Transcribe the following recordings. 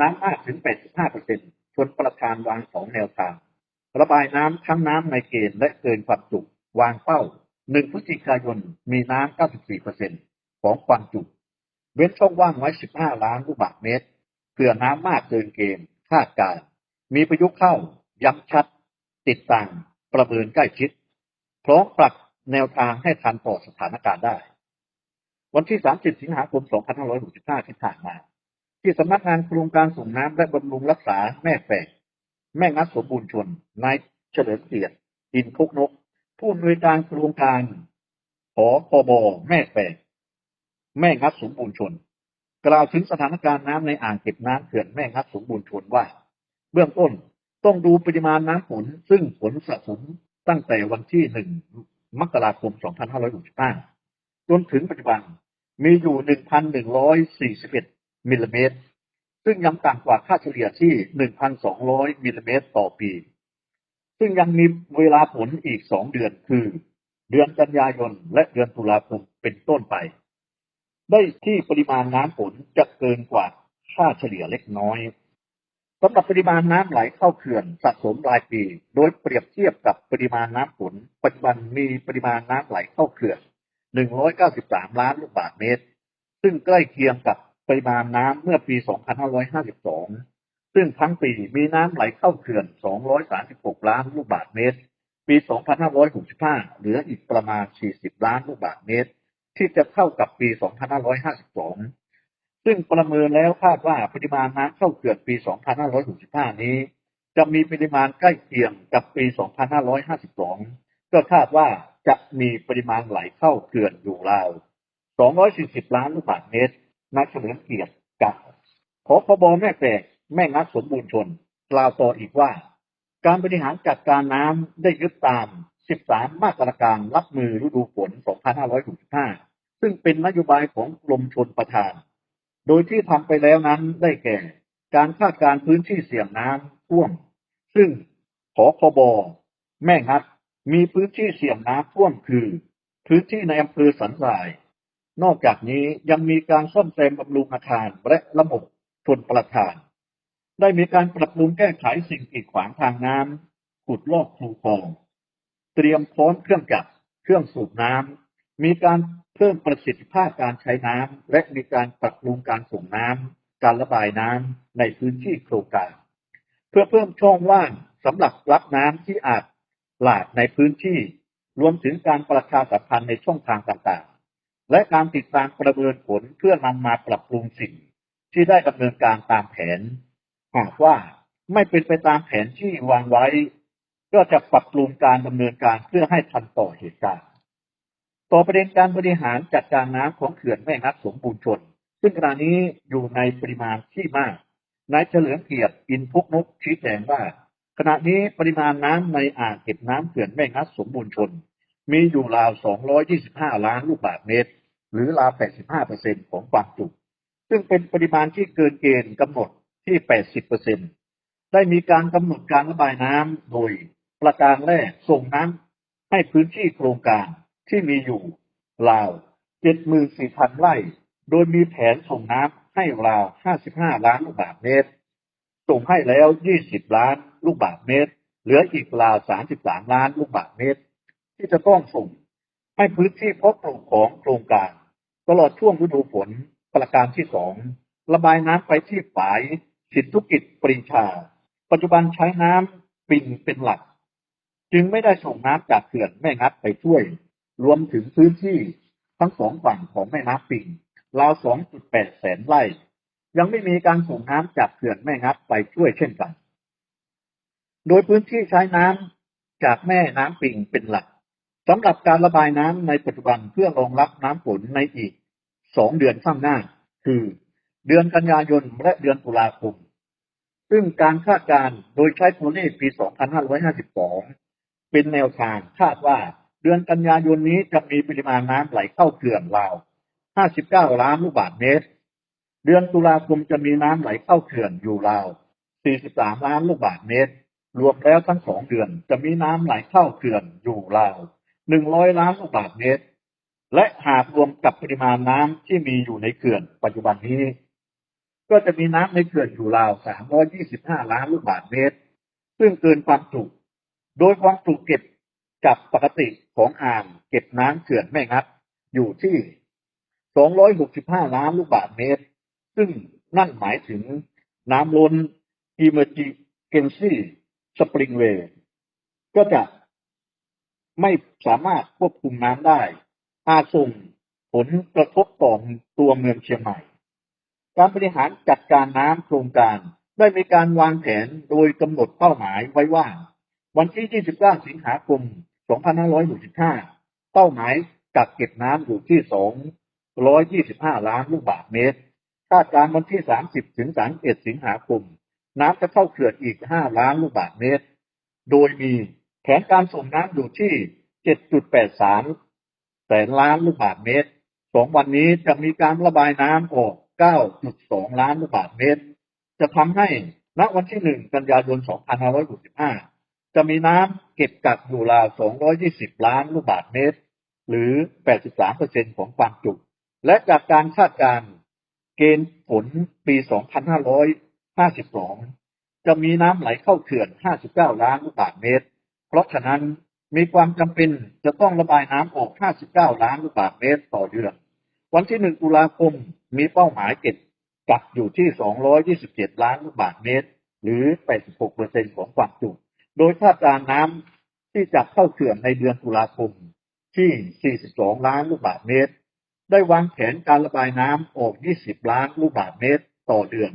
น้ำมากถึง 85%ชนประธานวางสองแนวทาง ระบายน้ำทั้งน้ำในเกณฑ์และเกินความจุวางเป้า 1 พฤศจิกายนมีน้ำ 94%ของความจุ เว้นช่องว่างไว้ 15 ล้านลูกบาศก์เมตรเพื่อน้ำมากเกินเกณฑ์คาดการ มีประยุกต์เข้า ย้ำชัด ติดต่าง ประเมินใกล้ชิด พร้อมปรับแนวทางให้ทันต่อสถานการณ์ได้ วันที่ 30 สิงหาคม 2565 ที่ผ่านมา ที่สำนักงานโครงการส่งน้ำและบำรุงรักษาแม่แฝกแม่งัดสมบูรณ์ชน นายเฉลิมเกียรติอินพุกนก ผู้อำนวยการโครงการขอพบอแม่แฝกแม่งัดสมบูรณ์ชน กล่าวถึงสถานการณ์น้ำในอ่างเก็บน้ำเขื่อนแม่งัดสมบูรณ์ชนว่า เบื้องต้นต้องดูปริมาณน้ำฝนซึ่งฝนสะสมตั้งแต่วันที่1มกราคม 2565 จนถึงปัจจุบันมีอยู่ 1,141 มิลลิเมตร ซึ่งยังต่ำกว่าค่าเฉลี่ยที่ 1,200 มิลลิเมตรต่อปี ซึ่งยังมีเวลาฝนอีก 2 เดือนคือ เดือนกันยายนและเดือนตุลาคมเป็นต้นไป ได้ที่ปริมาณน้ำฝนจะเกินกว่าค่าเฉลี่ยเล็กน้อยสำหรับปริมาณน้ำไหลเข้าเขื่อนสะสมรายปี โดยเปรียบเทียบกับปริมาณน้ำฝนปัจจุบันมีปริมาณน้ำไหลเข้าเขื่อน 193 ล้านลูกบาศก์เมตร ซึ่งใกล้เคียงกับ ปริมาณน้ำเมื่อปี 2552 ซึ่งทั้งปีมีน้ำไหลเข้าเขื่อน 236 ล้านลูกบาศก์เมตร ปี 2565 เหลืออีกประมาณ 40 ล้านลูกบาศก์เมตร ที่จะเข้ากับปี 2552 ซึ่งประเมินแล้วคาดว่าปริมาณน้ำเข้าเขื่อนปี 2565 นี้ จะมีปริมาณใกล้เคียงกับปี 2552 ก็คาดว่าจะมีปริมาณไหลเข้าเขื่อนอยู่ราว 240 ล้านลูกบาศก์เมตร นายเฉลิมเกียรติกล่าวขอพบแม่แฝกแม่งัดสมบูรณ์ชน กล่าวต่ออีกว่า การบริหารจัดการน้ำได้ยึดตาม 13 มาตรการรับมือฤดูฝน 2565 ซึ่งเป็นนโยบายของกรมชลประทาน โดยที่ทำไปแล้วนั้นได้แก่ การคาดการพื้นที่เสี่ยงน้ำท่วม ซึ่งขอคบแม่งัดมีพื้นที่เสี่ยงน้ำท่วมคือ พื้นที่ในอำเภอสันทราย นอกจากนี้ยังมีการซ่อมแซมบำรุงอาคารและระบบชนประทาน ได้มีการปรับปรุงแก้ไขสิ่งกีดขวางทางน้ำขุดลอกคูคลอง เตรียมพร้อมเครื่องจักรเครื่องสูบน้ำมีการเพิ่มประสิทธิภาพการใช้น้ำและมีการปรับปรุงการส่งน้ำการระบายน้ำในพื้นที่โครงการ เพื่อเพิ่มช่องว่างสำหรับรับน้ำที่อาจหลากในพื้นที่ รวมถึงการประชาสัมพันธ์ในช่องทางต่างๆ และการติดตามประเมินผลเพื่อนำมาปรับปรุงสิ่ง ที่ได้ดำเนินการตามแผน หากว่าไม่เป็นไปตามแผนที่วางไว้ ก็จะปรับปรุงการดำเนินการเพื่อให้ทันต่อเหตุการณ์ ต่อประเด็นการบริหารจัดการน้ำของเขื่อนแม่งัดสมบูรณ์ชน ซึ่งขณะนี้อยู่ในปริมาณที่มากนายเฉลิมเกียรติอินพุกนุกชี้แจงว่า ขณะนี้ปริมาณน้ำในอ่างเก็บน้ำเขื่อนแม่งัดสมบูรณ์ชน มีอยู่ราว 225 ล้านลูกบาศก์เมตร หรือราว 85%ของความจุ ซึ่งเป็นปริมาณที่เกินเกณฑ์กำหนดที่ 80%ได้มีการกำหนดการระบายน้ำโดยประการแรกส่งน้ำให้พื้นที่โครงการที่มีอยู่ราว 74,000 ไร่ โดยมีแผนส่งน้ำให้ราว 55 ล้านลูกบาศก์เมตร ส่งให้แล้ว 20 ล้านลูกบาศก์เมตร เหลืออีกราว 33 ล้านลูกบาศก์เมตร ที่จะต้องส่งให้พื้นที่เพาะปลูกของโครงการ ตลอดช่วงฤดูฝนประการที่2ระบายน้ำไปที่ฝายสิทธุกิจปรีชา ปัจจุบันใช้น้ำปิงเป็นหลัก จึงไม่ได้ส่งน้ำจากเขื่อนแม่งัดไปช่วย รวมถึงพื้นที่ทั้งสองฝั่งของแม่น้ำปิงราว 2.8 แสนไร่ ยังไม่มีการส่งน้ำจากเขื่อนแม่งัดไปช่วยเช่นกัน โดยพื้นที่ใช้น้ำจากแม่น้ำปิงเป็นหลักสำหรับการระบายน้ำในปัจจุบันเพื่อรองรับน้ำฝนในอีก 2เดือนข้างหน้า คือเดือนกันยายนและเดือนตุลาคม ซึ่งการคาดการณ์โดยใช้ตัวเลขปี 2552 เป็นแนวทางคาดว่าเดือนกันยายนนี้จะมีปริมาณน้ำไหลเข้าเขื่อนราว 59 ล้านลูกบาศก์เมตร เดือนตุลาคมจะมีน้ำไหลเข้าเขื่อนอยู่ราว 43 ล้านลูกบาศก์เมตร รวมแล้วทั้งสองเดือนจะมีน้ำไหลเข้าเขื่อนอยู่ราว 100 ล้านลูกบาศก์เมตร และหากรวมกับปริมาณน้ำที่มีอยู่ในเขื่อนปัจจุบันนี้ ก็จะมีน้ำในเขื่อนอยู่ราว 325 ล้านลูกบาศก์เมตร ซึ่งเกินความจุโดยความจุเก็บกับปกติของอ่างเก็บน้ำเขื่อนแม่งัดอยู่ที่ 265 ล้านลูกบาศก์เมตร ซึ่งนั่นหมายถึงน้ำล้น Emergency Spillway ก็จะไม่สามารถควบคุมน้ำได้ อาจส่งผลกระทบต่อตัวเมืองเชียงใหม่ การบริหารจัดการน้ำโครงการได้มีการวางแผนโดยกำหนดเป้าหมายไว้ว่า วันที่ 29 สิงหาคม 2565 เป้าหมายกักเก็บน้ำอยู่ที่ 225 ล้านลูกบาศก์เมตร คาดการณ์วันที่ 30 ถึง 31 สิงหาคม น้ำจะเข้าเขื่อนอีก 5 ล้านลูกบาศก์เมตร โดยมีแผนการส่งน้ำอยู่ที่ 7.83 แสนล้านลูกบาศก์เมตร สองวันนี้จะมีการระบายน้ำออก 9.2 ล้านลูกบาศก์เมตร จะทำให้ณวันที่ 1 กันยายน 2565 จะมีน้ำเก็บกักอยู่ราว 220 ล้านลูกบาศก์เมตร หรือ 83%ของความจุ และจากการคาดการณ์เกณฑ์ฝนปี 2552 จะมีน้ำไหลเข้าเขื่อน 59 ล้านลูกบาศก์เมตร เพราะฉะนั้น มีความจำเป็นจะต้องระบายน้ำออก 59 ล้านลูกบาศก์เมตรต่อเดือน วันที่ 1 ตุลาคมมีเป้าหมายเก็บกักอยู่ที่ 227 ล้านลูกบาศก์เมตร หรือ 86%ของความจุ โดยคาดการณ์น้ำที่จะเข้าเขื่อนในเดือนตุลาคมที่ 42 ล้านลูกบาศก์เมตร ได้วางแผนการระบายน้ำออก 20 ล้านลูกบาศก์เมตรต่อเดือน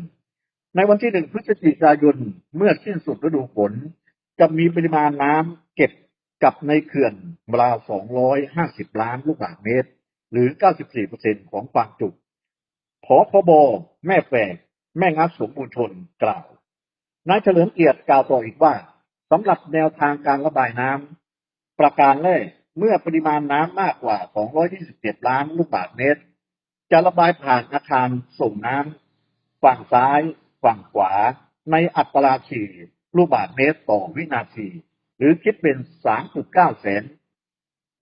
ในวันที่ 1 พฤศจิกายน เมื่อสิ้นสุดฤดูฝน จะมีปริมาณน้ำเก็บ กับในเขื่อนราว 250 ล้านลูกบาศก์เมตร หรือ 94%ของความจุผพบแม่แฝกแม่งัดสมบูรณ์ชนกล่าวนายเฉลิมเกียรติกล่าวต่ออีกว่าสำหรับแนวทางการระบายน้ำประการแรกเมื่อปริมาณน้ำมากกว่า 227 ล้านลูกบาศก์เมตร จะระบายผ่านอาคารส่งน้ำฝั่งซ้าย ฝั่งขวา ในอัตรา4ลูกบาศก์เมตรต่อวินาที หรือคิดเป็น 3.9 แสน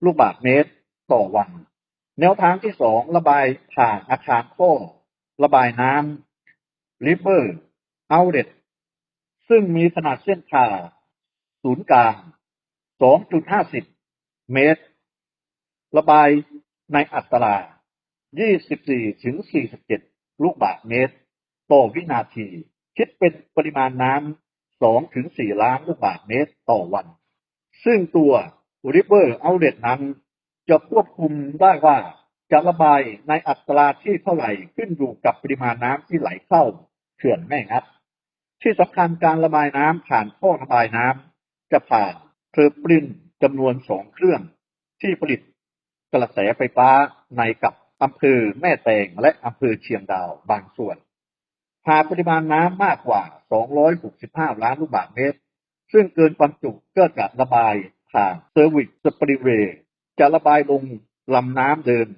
ลูกบาศก์เมตรต่อวัน แนวทางที่2ระบายผ่านอาคารท่อระบายน้ำ River Outlet ซึ่งมีขนาดเส้นผ่าศูนย์กลาง 2.50 เมตร ระบายในอัตรา 24-47 ลูกบาศก์เมตร ต่อวินาที คิดเป็นปริมาณน้ำ 2ถึง4ล้านลูกบาศก์เมตรต่อวัน ซึ่งตัว River Outlet นั้น จะควบคุมได้ว่าจะระบายในอัตราที่เท่าไหร่ขึ้นอยู่กับปริมาณน้ำที่ไหลเข้าเขื่อนแม่งัด ที่สำคัญการระบายน้ำผ่านท่อระบายน้ำจะผ่านเทอร์ปลินจำนวน2เครื่อง ที่ผลิตกระแสไฟฟ้าในกับอำเภอแม่แตงและอำเภอเชียงดาวบางส่วน หากปริมาณน้ำมากกว่า 265 ล้านลูกบาศก์เมตร ซึ่งเกินความจุก็จะระบายผ่านเซอร์วิสสปริเวย์จะระบายลงลำน้ำเดิม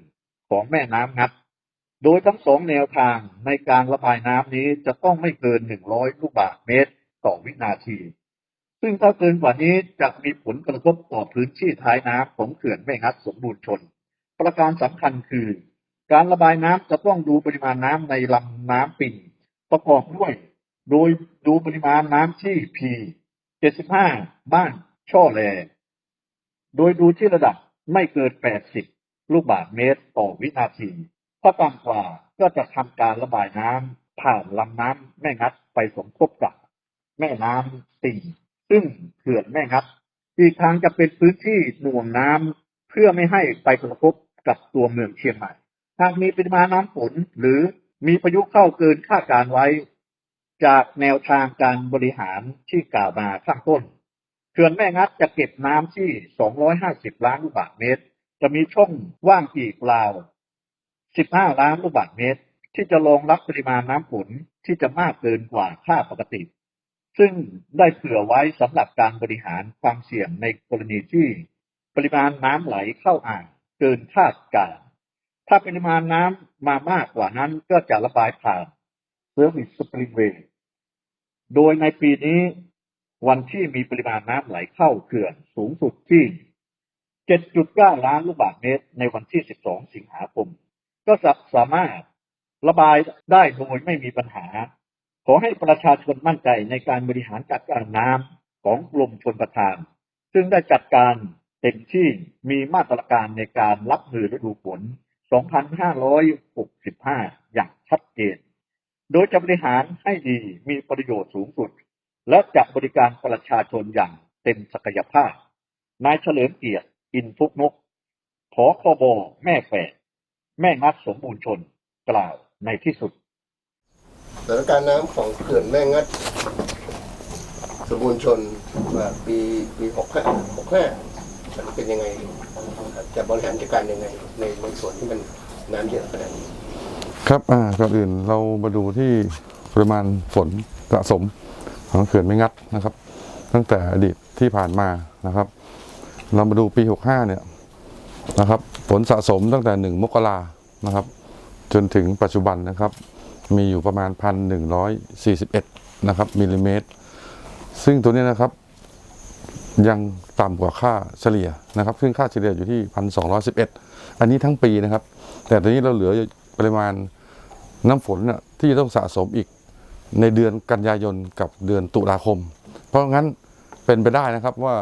ของแม่น้ำงัด โดยทั้งสองแนวทางในการระบายน้ำนี้จะต้องไม่เกิน 100 ลูกบาศก์เมตร ต่อวินาที ซึ่งถ้าเกินกว่านี้จะมีผลกระทบต่อพื้นที่ท้ายน้ำของเขื่อนแม่งัดสมบูรณ์ชน ประการสำคัญคือ การระบายน้ำจะต้องดูปริมาณน้ำในลำน้ำปิ่ง ประกอบด้วย โดยดูปริมาณน้ำที่ P 75 บ้านช่อแล โดยดูที่ระดับไม่เกิน 80 ลูกบาศก์เมตรต่อวินาที ถ้าต่ำกว่าก็จะทำการระบายน้ำผ่านลำน้ำแม่งัดไปสมทบกับแม่น้ำติ่งซึ่งเขื่อนแม่งัด อีกทางจะเป็นพื้นที่หน่วงน้ำเพื่อไม่ให้ไปกระทบกับตัวเมืองเชียงใหม่หากมีปริมาณน้ำฝนหรือ มีพายุเข้าเกินคาดการไว้ จากแนวทางการบริหารที่กล่าวมาข้างต้นเขื่อนแม่งัดจะเก็บน้ำที่ 250 ล้านลูกบาศก์เมตร จะมีช่องว่างอีกราว 15 ล้านลูกบาศก์เมตร ที่จะรองรับปริมาณน้ำฝนที่จะมากเกินกว่าค่าปกติ ซึ่งได้เผื่อไว้สำหรับการบริหารความเสี่ยงในกรณีที่ ปริมาณน้ำไหลเข้าอ่างเกินคาดการ ถ้าปริมาณน้ำมามากกว่านั้นก็จะระบายผ่านเซอร์วิสสปริงเวย์โดยในปีนี้วันที่มีปริมาณน้ำไหลเข้าเขื่อนสูงสุดที่ 7.9 ล้านลูกบาศก์เมตรในวันที่ 12 สิงหาคม ก็จะสามารถระบายได้โดยไม่มีปัญหา ขอให้ประชาชนมั่นใจในการบริหารจัดการน้ำของกรมชลประทาน ซึ่งได้จัดการเต็มที่มีมาตรการในการรับมือฤดูฝน 2565 อย่างชัดเจน โดยจะบริหารให้ดีมีประโยชน์สูงสุด และจะบริการประชาชนอย่างเต็มศักยภาพ นายเฉลิมเกียรติ อินทุกนก ขอคอบอแม่แฝดแม่งัดสมบูรณ์ชนกล่าวในที่สุดสถานการณ์น้ำของเขื่อนแม่งัดสมบูรณ์ชนปีปีหกห้าหกห้า มันเป็นยังไง จะบริหารจัดการยังไง ในในส่วนที่มันน้ำเยอะขนาดนี้ครับอ่าก่อนอื่นเรามาดูที่ปริมาณฝนสะสมของเขื่อนไม่งัดนะครับ ตั้งแต่อดีตที่ผ่านมานะครับ เรามาดูปี 65 เนี่ยนะครับ ฝนสะสมตั้งแต่ 1 มกรานะครับ จนถึงปัจจุบันนะครับ มีอยู่ประมาณ 1,141 นะครับมิลลิเมตร ซึ่งตัวเนี้นะครับ ยังต่ำกว่าค่าเฉลี่ยนะครับ ซึ่งค่าเฉลี่ยอยู่ที่ 1,211 อันนี้ทั้งปีนะครับ แต่ตอนนี้เราเหลือปริมาณน้ำฝนน่ะที่ต้องสะสมอีกในเดือนกันยายนกับเดือนตุลาคม เพราะงั้นเป็นไปได้นะครับว่า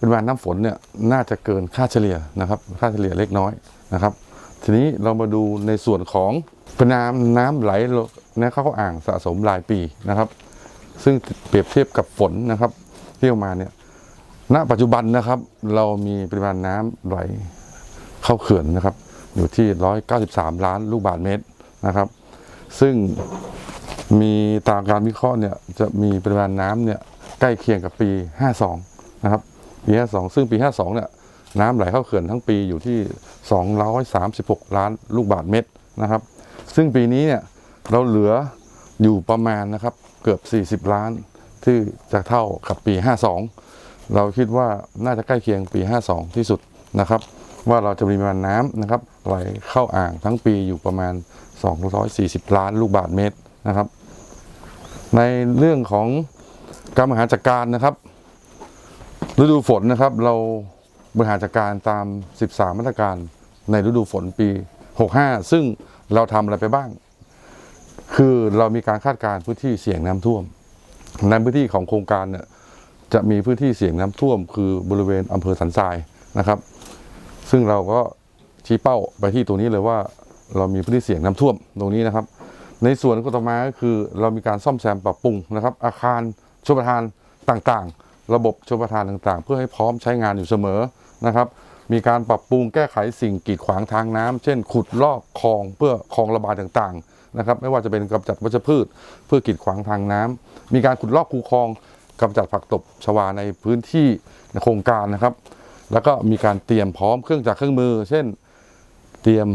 ปริมาณน้ำฝนเนี่ยน่าจะเกินค่าเฉลี่ยนะครับ ค่าเฉลี่ยเล็กน้อยนะครับ ทีนี้เรามาดูในส่วนของปริมาณน้ำไหลนะเข้าอ่างสะสมรายปีนะครับ ซึ่งเปรียบเทียบกับฝนนะครับที่ออกมาเนี่ย ณปัจจุบันนะครับ เรามีปริมาณน้ำไหลเข้าเขื่อนนะครับ อยู่ที่ 193 ล้านลูกบาศก์เมตรนะครับ ซึ่งมีตามการวิเคราะห์เนี่ยจะมีปริมาณน้ำเนี่ยใกล้เคียงกับปี 52 นะครับ ปี 52 ซึ่งปี 52 เนี่ยน้ำไหลเข้าเขื่อนทั้งปีอยู่ที่ 236 ล้านลูกบาศก์เมตรนะครับ ซึ่งปีนี้เนี่ยเราเหลืออยู่ประมาณนะครับเกือบ 40 ล้านที่จะเท่ากับปี 52 เราคิดว่าน่าจะใกล้เคียงปี 52 ที่สุดนะครับ ว่าเราจะมีปริมาณน้ำนะครับไหลเข้าอ่างทั้งปีอยู่ประมาณ 240 ล้านลูกบาศก์เมตรนะครับ ในเรื่องของการบริหารจัดการนะครับ ฤดูฝนนะครับ เราบริหารจัดการตาม 13 มาตรการในฤดูฝนปี 65 ซึ่งเราทำอะไรไปบ้าง คือเรามีการคาดการณ์พื้นที่เสี่ยงน้ำท่วมในพื้นที่ของโครงการเนี่ย จะมีพื้นที่เสี่ยงน้ำท่วม คือบริเวณอำเภอสันทรายนะครับ ซึ่งเราก็ชี้เป้าไปที่ตรงนี้เลยว่าเรามีพื้นที่เสี่ยงน้ำท่วมตรงนี้นะครับ ในส่วนก็ต่อมาก็คือเรามีการซ่อมแซมปรับปรุงนะครับ อาคารชลประทานต่างๆ ระบบชลประทานต่างๆ เพื่อให้พร้อมใช้งานอยู่เสมอนะครับ มีการปรับปรุงแก้ไขสิ่งกีดขวางทางน้ำเช่น ขุดลอกคลองเพื่อคลองระบายต่างๆนะครับ ไม่ว่าจะเป็นกำจัดวัชพืช เพื่อกีดขวางทางน้ำมีการขุดลอกคูคลอง กำจัดผักตบชวาในพื้นที่ในโครงการนะครับ แล้วก็มีการเตรียมพร้อมเครื่องจักรเครื่องมือ เช่นเตรียม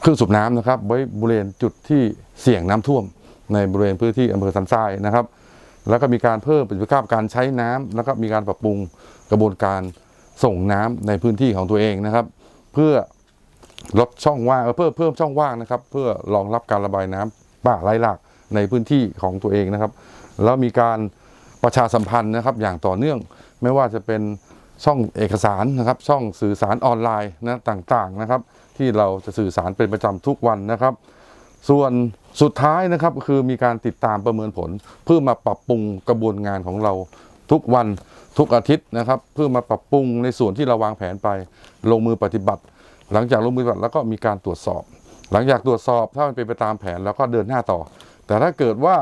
เครื่องสูบน้ำนะครับ ไว้บริเวณจุดที่เสี่ยงน้ำท่วม ในบริเวณพื้นที่อำเภอสันทรายนะครับ แล้วก็มีการเพิ่มประสิทธิภาพการใช้น้ำแล้วก็มีการปรับปรุงกระบวนการส่งน้ำในพื้นที่ของตัวเองนะครับ เพื่อลดช่องว่างเพื่อเพิ่มช่องว่างนะครับ เพื่อรองรับการระบายน้ำป่าไหลหลากในพื้นที่ของตัวเองนะครับ แล้วมีการ ประชาสัมพันธ์นะครับอย่างต่อเนื่อง ไม่ว่าจะเป็นช่องเอกสารนะครับ ช่องสื่อสารออนไลน์นะต่างๆนะครับ ที่เราจะสื่อสารเป็นประจำทุกวันนะครับ ส่วนสุดท้ายนะครับคือมีการติดตามประเมินผล เพื่อมาปรับปรุงกระบวนงานของเราทุกวันทุกอาทิตย์นะครับ เพื่อมาปรับปรุงในส่วนที่เราวางแผนไปลงมือปฏิบัติ หลังจากลงมือปฏิบัติแล้วก็มีการตรวจสอบ หลังจากตรวจสอบถ้ามันเป็นไปตามแผนเราก็เดินหน้าต่อ แต่ถ้าเกิดว่า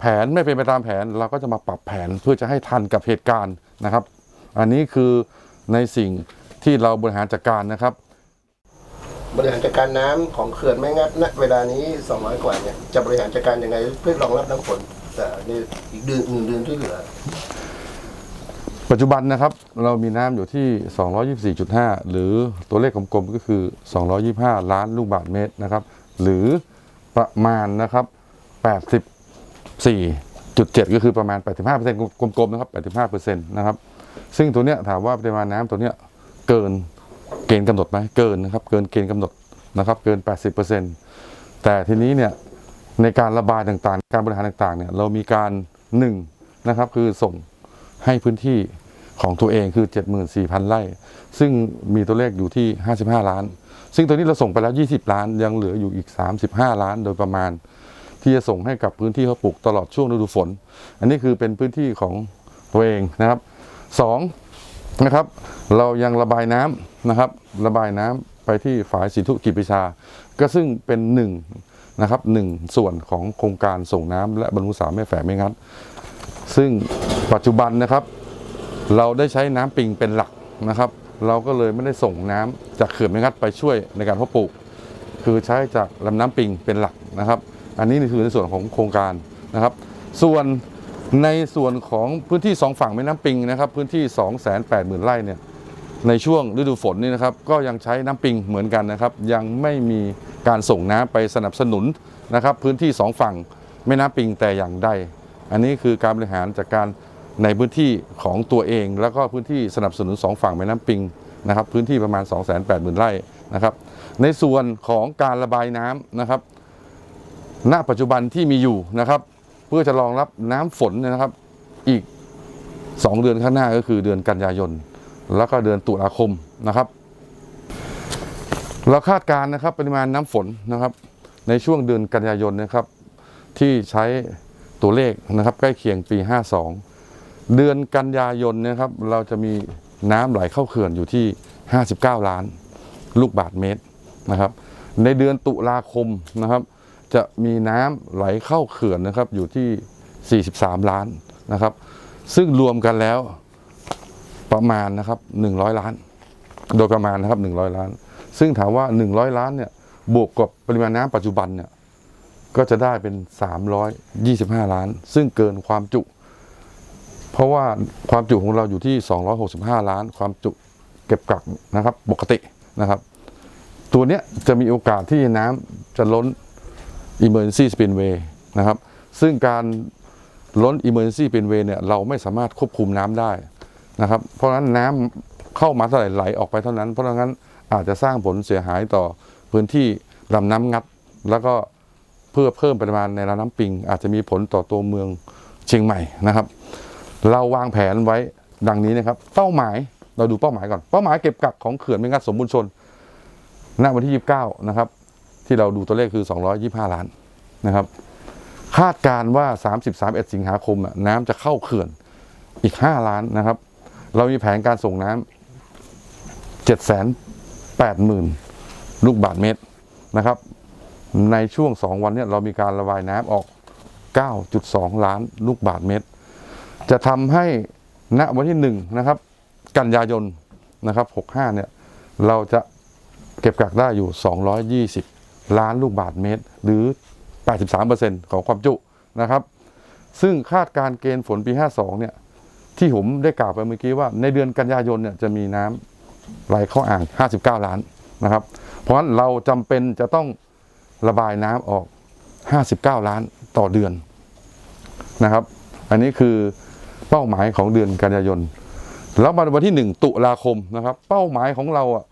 แผนไม่เป็นไปตามแผนเราก็จะมาปรับแผนเพื่อจะให้ทันกับเหตุการณ์นะครับ อันนี้คือในสิ่งที่เราบริหารจัดการนะครับ บริหารจัดการน้ำของเขื่อนแม่งัดณเวลานี้ 200 กว่าเนี่ยจะบริหารจัดการยังไงเพื่อรองรับน้ำฝนแต่ในอีกเดือนหนึ่งเดือนที่เหลือ ปัจจุบันนะครับเรามีน้ำอยู่ที่ 224.5 หรือตัวเลขกลมๆก็คือ 225 ล้านลูกบาศก์เมตรนะครับ หรือประมาณนะครับ 84.7 ก็คือประมาณ 85%กลมๆนะครับ85%นะครับ ซึ่งตัวเนี้ยถามว่าปริมาณน้ำตัวเนี้ยเกินเกณฑ์กำหนดไหมเกินนะครับ เกินเกณฑ์กำหนดนะครับ เกิน 80%แต่ทีนี้เนี่ยในการระบายต่างๆ การบริหารต่างๆเนี่ยเรามีการหนึ่งนะครับคือส่งให้พื้นที่ของตัวเองคือ 74,000 ไร่ ซึ่งมีตัวเลขอยู่ที่ 55 ล้าน ซึ่งตัวนี้เราส่งไปแล้ว 20 ล้าน ยังเหลืออยู่อีก 35 ล้านโดยประมาณ ที่จะส่งให้กับพื้นที่เขาปลูกตลอดช่วงฤดูฝน อันนี้คือเป็นพื้นที่ของตัวเองนะครับสองนะครับ เรายังระบายน้ำนะครับ ระบายน้ำไปที่ฝายสินธุกิจประชา ก็ซึ่งเป็นหนึ่งนะครับหนึ่งส่วนของโครงการส่งน้ำและบรรลุสามแม่แฝงไม่งั้นซึ่งปัจจุบันนะครับ เราได้ใช้น้ำปิงเป็นหลักนะครับ เราก็เลยไม่ได้ส่งน้ำจากเขื่อนแม่งัดไปช่วยในการเพาะปลูก คือใช้จากลำน้ำปิงเป็นหลักนะครับ อันนี้คือในส่วนของโครงการนะครับ ส่วนในส่วนของพื้นที่สองฝั่งแม่น้ำปิงนะครับ พื้นที่ 2 8 0 0 0 0ไร่เนี่ยในช่วงฤดูฝนนี่นะครับก็ยังใช้น้ำปิงเหมือนกันนะครับ ยังไม่มีการส่งน้ำไปสนับสนุนนะครับ พื้นที่สองฝั่งแม่น้ำปิงแต่อย่างใดอันนี้คือการบริหารจากการในพื้นที่ของตัวเอง แล้วก็พื้นที่สนับสนุนสองฝั่งแม่น้ำปิงนะครับ พื้นที่ประมาณ 2 8 0 0 0 0ไร่นะครับ ในส่วนของการระบายน้ำนะครับ ณปัจจุบันที่มีอยู่นะครับ เพื่อจะรองรับน้ำฝนนะครับอีก 2 เดือนข้างหน้าก็คือเดือนกันยายน แล้วก็เดือนตุลาคมนะครับ เราคาดการณ์นะครับปริมาณน้ำฝนนะครับ ในช่วงเดือนกันยายนนะครับ ที่ใช้ตัวเลขนะครับ ใกล้เคียงปี 52 เดือนกันยายนนะครับ เราจะมีน้ำไหลเข้าเขื่อนอยู่ที่ 59 ล้าน ลูกบาทเมตรนะครับ ในเดือนตุลาคมนะครับ จะมีน้ำไหลเข้าเขื่อนนะครับอยู่ที่ 43 ล้านนะครับ ซึ่งรวมกันแล้วประมาณนะครับ 100 ล้าน โดยประมาณนะครับ 100 ล้าน ซึ่งถามว่า 100 ล้านเนี่ยบวกกับปริมาณน้ำปัจจุบันเนี่ยก็จะได้เป็น 325 ล้าน ซึ่งเกินความจุ เพราะว่าความจุของเราอยู่ที่ 265 ล้าน ความจุเก็บกักนะครับ ปกตินะครับ ตัวเนี้ยจะมีโอกาสที่น้ำจะล้น emergency spillway นะครับ ซึ่งการล้น emergency spillway เนี่ยเราไม่สามารถควบคุมน้ำได้นะครับ เพราะฉะนั้นน้ำเข้ามาเท่าไหร่ไหลออกไปเท่านั้น เพราะฉะนั้นอาจจะสร้างผลเสียหายต่อพื้นที่ลำน้ำงัด แล้วก็เพื่อเพิ่มปริมาณในลำน้ำปิง อาจจะมีผลต่อตัวเมืองเชียงใหม่นะครับ เราวางแผนไว้ดังนี้นะครับ เป้าหมายเราดูเป้าหมายก่อน เป้าหมายเก็บกักของเขื่อนแม่งัดสมบูรณ์ชน ณวันที่ 29 นะครับ ที่เราดูตัวเลขคือ 225 ล้านนะครับ คาดการว่า 30 31 สิงหาคมน้ำจะเข้าเขื่อนอีก 5 ล้านนะครับ เรามีแผนการส่งน้ำ780,000ลูกบาทเมตรนะครับ ในช่วง 2 วันเนี้เรามีการระบายน้ำออก 9.2 ล้านลูกบาทเมตร จะทำให้ณวันที่1นะครับ กันยายนนะครับ 65 เนี่ย เราจะเก็บกักได้อยู่ 220 ล้านลูกบาทเมตร หรือ 83%ของความจุนะครับ ซึ่งคาดการเกณฑ์ฝนปี 52 เนี่ย ที่ผมได้กล่าวไปเมื่อกี้ว่า ในเดือนกันยายนเนี่ยจะมีน้ำไหลเข้าอ่าง 59 ล้านนะครับ เพราะฉะนั้นเราจำเป็นจะต้องระบายน้ำออก 59 ล้านต่อเดือนนะครับ อันนี้คือเป้าหมายของเดือนกันยายน แล้วมาวันที่ 1 ตุลาคมนะครับ เป้าหมายของเราอะ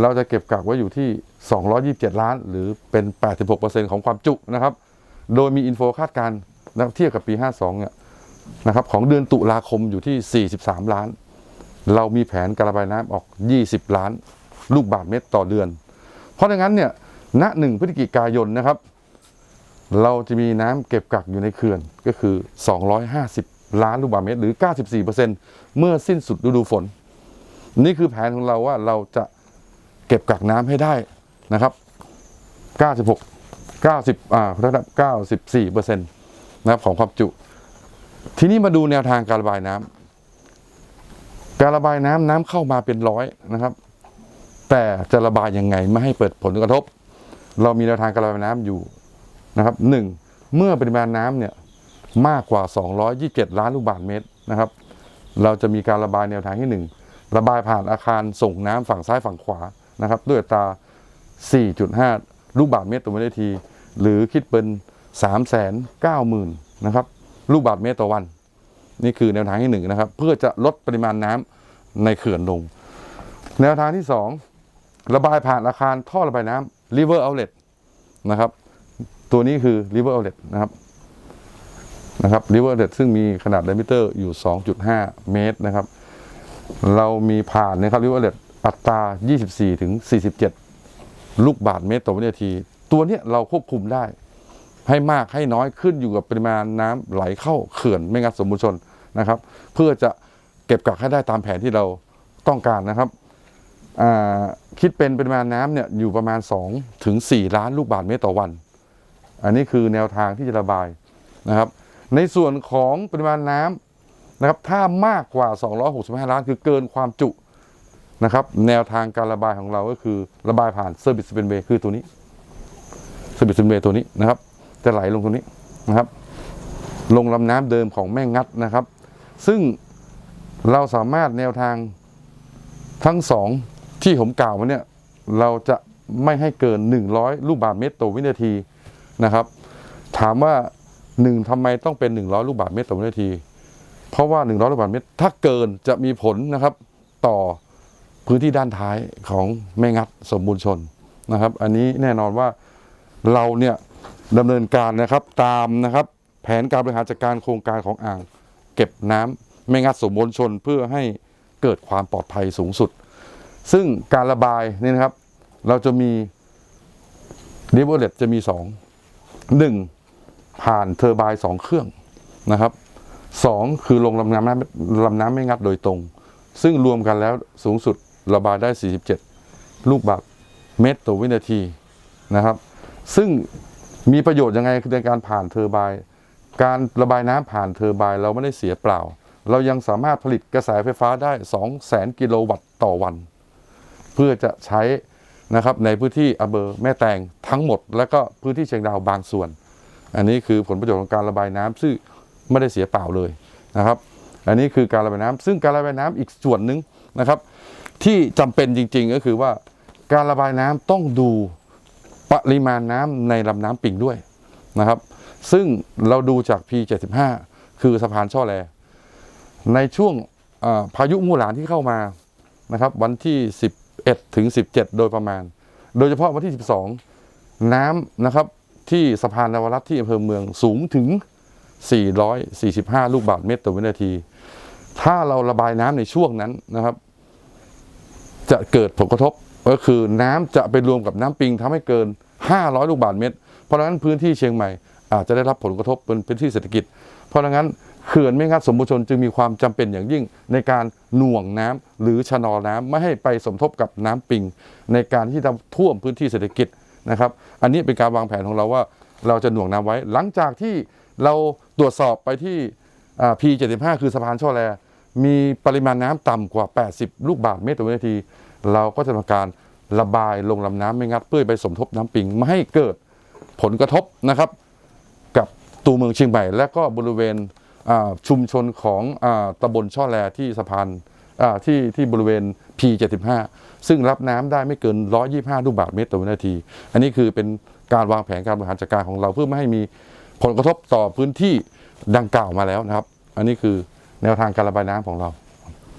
เราจะเก็บกักไว้อยู่ที่ 227 ล้าน หรือเป็น 86%ของความจุนะครับ โดยมีอินโฟคาดการณ์นะครับเทียบกับปี 52 เนี่ยนะครับของเดือนตุลาคมอยู่ที่ 43 ล้าน เรามีแผนการระบายน้ำออก 20 ล้าน ลูกบาทเมตรต่อเดือน เพราะฉะนั้นเนี่ยณ1พฤศจิกายนนะครับ เราจะมีน้ำเก็บกักอยู่ในเขื่อนก็คือ 250 ล้านลูกบาศก์เมตร หรือ 94%เมื่อสิ้นสุดฤดูฝน นี่คือแผนของเราว่าเราจะ เก็บกักน้ำให้ได้นะครับ 96 90อ่าระดับ 94%นะครับของความจุ ทีนี้มาดูแนวทางการระบายน้ำการระบายน้ำน้ำเข้ามาเป็นร้อยนะครับ แต่จะระบายยังไงไม่ให้เปิดผลกระทบ เรามีแนวทางการระบายน้ำอยู่นะครับหนึ่งเมื่อปริมาณน้ำเนี่ยมากกว่า 227 ล้านลูกบาศก์เมตรนะครับ เราจะมีการระบายแนวทางที่หนึ่งระบายผ่านอาคารส่งน้ำฝั่งซ้ายฝั่งขวา นะครับด้วยตา 4.5 ลูกบาศก์เมตรต่อวินาที หรือคิดเป็น 390,000นะครับลูกบาศก์เมตรต่อวัน นี่คือแนวทางที่หนึ่งนะครับเพื่อจะลดปริมาณน้ำในเขื่อนลง แนวทางที่สองระบายผ่านอาคารท่อระบายน้ำ river outlet นะครับตัวนี้คือ river outlet นะครับนะครับ river outlet ซึ่งมีขนาด diameter อยู่ 2.5 เมตรนะครับ เรามีผ่านนะครับริเว อัตรา 24 ถึง 47 ลูกบาทเมตรต่อวินาที ตัวเนี้ยเราควบคุมได้ ให้มากให้น้อยขึ้นอยู่กับปริมาณน้ำไหลเข้าเขื่อนไม่งัดสมบูรณ์ชนนะครับ เพื่อจะเก็บกักให้ได้ตามแผนที่เราต้องการนะครับคิดเป็นปริมาณน้ำเนี่ยอยู่ประมาณ 2 ถึง 4 ล้านลูกบาทเมตรต่อวัน อันนี้คือแนวทางที่จะระบายนะครับ ในส่วนของปริมาณน้ำนะครับ ถ้ามากกว่า 265 ล้านคือเกินความจุ นะครับ แนวทางการระบายของเราก็คือระบายผ่านเซอร์บิสเป็นเบคือตัวนี้เซอร์บิสเป็นเบตัวนี้นะครับ จะไหลลงตรงนี้นะครับ ลงลำน้ำเดิมของแม่งัดนะครับ ซึ่งเราสามารถแนวทางทั้งสองที่ผมกล่าวมาเนี่ยเราจะไม่ให้เกิน 100 ลูกบาศก์เมตรต่อวินาทีนะครับ ถามว่าหนึ่งทำไมต้องเป็น 100 ลูกบาศก์เมตรต่อวินาที เพราะว่า 100 ลูกบาศก์เมตร ถ้าเกินจะมีผลนะครับต่อ พื้นที่ด้านท้ายของแม่งัดสมบูรณ์ชนนะครับ อันนี้แน่นอนว่าเราเนี่ยดำเนินการนะครับตามนะครับแผนการบริหารจัดการโครงการของอ่าง เก็บน้ำแม่งัดสมบูรณ์ชนเพื่อให้เกิดความปลอดภัยสูงสุด ซึ่งการระบายนี่นะครับ เราจะมีดิวเลตจะมีสองหนึ่งผ่านเทอร์ไบน์สองเครื่องนะครับสองคือลงลำน้ำลำน้ำไม่งัดโดยตรง ซึ่งรวมกันแล้วสูงสุด ระบายได้ 47 ลูกบาศก์เมตรต่อวินาทีนะครับ ซึ่งมีประโยชน์ยังไงคือในการผ่านเทอร์ไบน์การระบายน้ำผ่านเทอร์ไบน์เราไม่ได้เสียเปล่า เรายังสามารถผลิตกระแสไฟฟ้าได้ 200,000 กิโลวัตต์ต่อวัน เพื่อจะใช้นะครับในพื้นที่อำเภอแม่แตงทั้งหมด และก็พื้นที่เชียงดาวบางส่วน อันนี้คือผลประโยชน์ของการระบายน้ำซึ่งไม่ได้เสียเปล่าเลยนะครับ อันนี้คือการระบายน้ำซึ่งการระบายน้ำอีกส่วนหนึ่งนะครับ ที่จำเป็นจริง ๆ ก็คือว่าการระบายน้ำต้องดูปริมาณน้ำในลำน้ำปิงด้วยนะครับ ซึ่งเราดูจาก P75 คือสะพานช่อแล ในช่วงพายุมู่หลานที่เข้ามานะครับวันที่ 11 ถึง 17 โดยประมาณ โดยเฉพาะวันที่ 12 น้ำนะครับที่สะพานนวรัตน์ที่อำเภอเมืองสูงถึง 445 ลูกบาศก์เมตรต่อวินาที ถ้าเราระบายน้ำในช่วงนั้นนะครับ จะเกิดผลกระทบก็คือน้ำจะไปรวมกับน้ำปิงทำให้เกิน 500 ลูกบาศก์เมตร เพราะฉะนั้นพื้นที่เชียงใหม่อาจจะได้รับผลกระทบเป็นพื้นที่เศรษฐกิจ เพราะฉะนั้นเขื่อนแม่งัดสมบูรชนจึงมีความจำเป็นอย่างยิ่งในการหน่วงน้ำหรือชะนอน้ำไม่ให้ไปสมทบกับน้ำปิง ในการที่จะท่วมพื้นที่เศรษฐกิจนะครับ อันนี้เป็นการวางแผนของเราว่าเราจะหน่วงน้ำไว้ หลังจากที่เราตรวจสอบไปที่ P75 คือสะพานช่อแล มีปริมาณน้ำต่ำกว่า 80 ลูกบาศก์เมตรต่อวินาที เราก็จะทำการระบายลงลำน้ำไม่งัดเพื่อไปสมทบน้ำปิงไม่ให้เกิดผลกระทบนะครับ กับตัวเมืองเชียงใหม่และก็บริเวณชุมชนของอตำบลช่อแลที่สะพานที่ที่บริเวณ P75 ซึ่งรับน้ำได้ไม่เกิน 125 ลูกบาศก์เมตรต่อวินาที อันนี้คือเป็นการวางแผนการบริหารจัดการของเราเพื่อไม่ให้มีผลกระทบต่อพื้นที่ดังกล่าวมาแล้วนะครับ อันนี้คือ แนวทางการระบายน้ำของเรา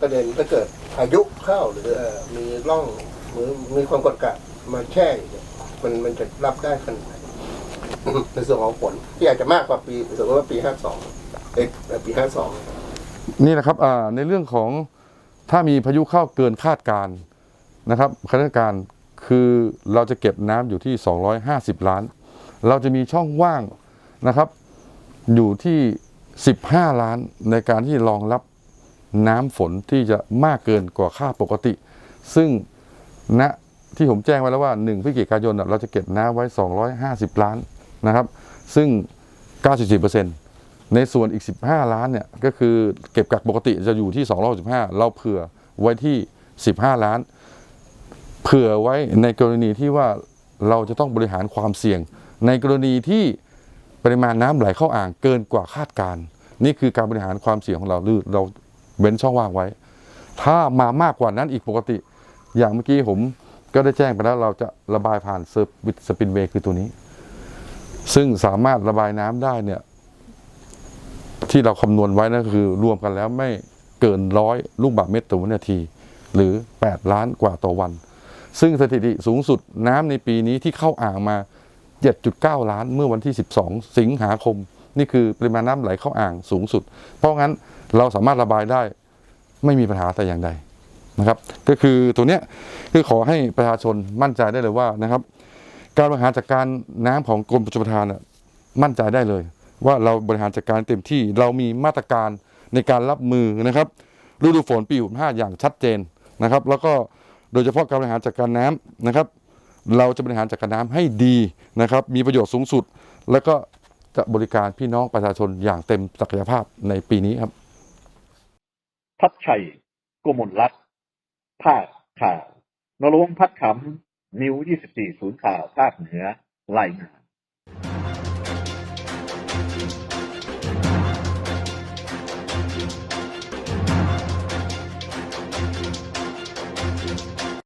ประเด็นถ้าเกิดพายุเข้าหรือเอ่อมีร่องหรือมีความกดอากาศมาแช่อยู่เนี่ยมันมันจะรับได้ขนาดไหนในส่วนของฝนที่อาจจะมากกว่าปีสมมติว่าปีห้าสองเอ็กปีห้าสองนี่นะครับอ่าในเรื่องของถ้ามีพายุเข้าเกินคาดการณ์นะครับคณะการณ์คือเราจะเก็บน้ำอยู่ที่ 250 ล้าน เราจะมีช่องว่างนะครับ อยู่ที่ 15 ล้านในการที่รองรับน้ำฝนที่จะมากเกินกว่าค่าปกติ ซึ่งณที่ผมแจ้งไว้แล้วว่า1พฤศจิกายนเราจะเก็บน้ำไว้ 250 ล้านนะครับ ซึ่ง 94%ในส่วนอีก 15 ล้านเนี่ยก็คือเก็บกักปกติจะอยู่ที่215เราเผื่อไว้ที่ 15 ล้าน เผื่อไว้ในกรณีที่ว่าเราจะต้องบริหารความเสี่ยง ในกรณีที่ ปริมาณน้ำไหลเข้าอ่างเกินกว่าคาดการณ์นี่คือการบริหารความเสี่ยงของเราหรือเราเว้นช่องว่างไว้ ถ้ามามากกว่านั้นอีกปกติ อย่างเมื่อกี้ผมก็ได้แจ้งไปแล้วเราจะระบายผ่านเซอร์วิสสปินเวย์คือตัวนี้ ซึ่งสามารถระบายน้ำได้เนี่ย ที่เราคำนวณไว้นั่นคือ รวมกันแล้วไม่เกินร้อยลูกบาศก์เมตรต่อวินาที หรือ 8 ล้านกว่าต่อวัน ซึ่งสถิติสูงสุดน้ำในปีนี้ที่เข้าอ่างมา 7.9 ล้านเมื่อวันที่ 12 สิงหาคม นี่คือปริมาณน้ำไหลเข้าอ่างสูงสุด เพราะงั้นเราสามารถระบายได้ไม่มีปัญหาแต่อย่างใดนะครับ ก็คือตัวเนี้ยคือขอให้ประชาชนมั่นใจได้เลยว่านะครับ การบริหารจัดการน้ำของกรมชลประทานน่ะมั่นใจได้เลย ว่าเราบริหารจัดการเต็มที่เรามีมาตรการในการรับมือนะครับฤดูฝนปี65อย่างชัดเจนนะครับ แล้วก็โดยเฉพาะการบริหารจัดการน้ำนะครับ เราจะบริหารจัดการน้ำให้ดีนะครับ มีประโยชน์สูงสุด แล้วก็จะบริการพี่น้องประชาชนอย่างเต็มศักยภาพในปีนี้ครับ พัดชัยโกมลรัตน์ภาคข่าวนรงพัดขำนิว24ศูนย์ข่าวภาคเหนือรายงาน